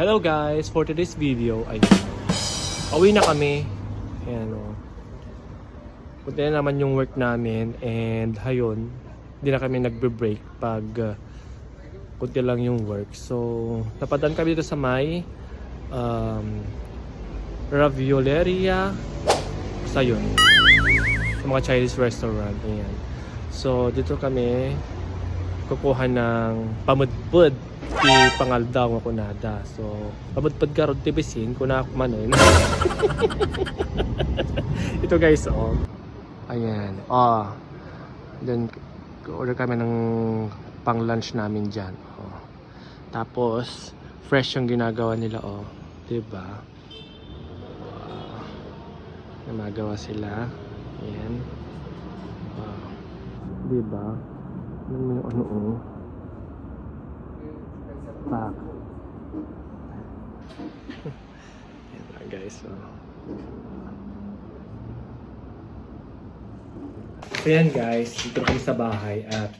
Hello guys! For today's video ay Uwi na kami. Ayan o. Punta na naman yung work namin and hayon, hindi na kami nagbe-break pag uh, kunti lang yung work. So, napadaan kami dito sa may um, Ravioleria sa yun. Sa mga Chinese restaurant. Ayan. So, dito kami kukuha ng pamudpud ti pangaldaw nga kunada. So, pamudpud ka ron tibisin kung na manon. Ito guys, oh. Ayan. Oh. Then, order kami ng pang lunch namin dyan. Oh. Tapos, fresh yung ginagawa nila, oh. Diba? Wow. Namagawa sila. Ayan. Wow. Diba? Ano mo yung ano, oh. Pak. Ayan lang guys, oh. So yan guys, dito na kami sa bahay at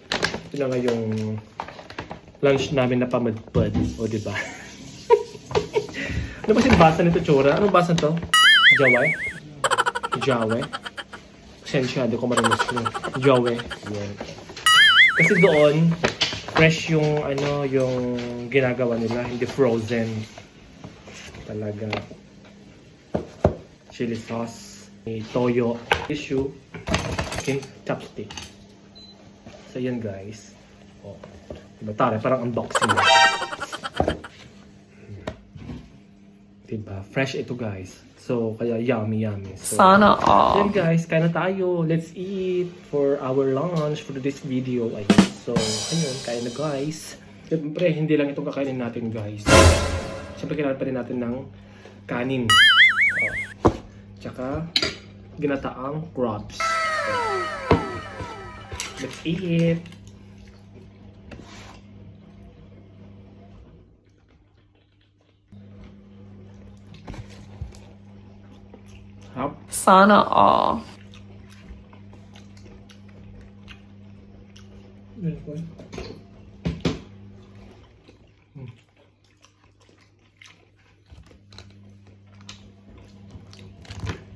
ito na nga yung lunch namin na pamadpad. O di ba? ano ba sinabasa nito, Chora? Anong basa to? Jaway? Jawe? Pasensya, di ko marinig yun. Jawe. Kasi doon, fresh yung ano, yung ginagawa nila, hindi frozen. Talaga. Chili sauce, may toyo, tissue, okay, chopstick. So yan guys. Oh. Diba tara, parang unboxing. Diba? Fresh ito guys. So, kaya yummy yummy. So, Sana all. yan guys, kain na tayo. Let's eat for our lunch for this video. Ayun. So, ayun, kain na guys. Siyempre, hindi lang itong kakainin natin guys. Siyempre, kailangan pa rin natin ng kanin. Oh. Tsaka, ginataang crabs. Let's eat! Hap. Sana all.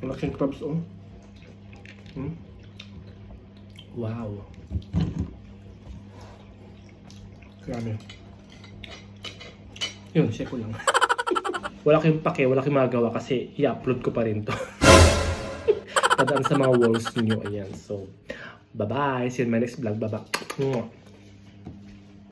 Malaking crabs oh. Hmm? Wow. Grabe. Yun, share ko lang. wala kayong pake, wala kayong magawa kasi i-upload ko pa rin to. Tadaan sa mga walls niyo. Ayan. So, bye-bye. See you in my next vlog. Bye-bye.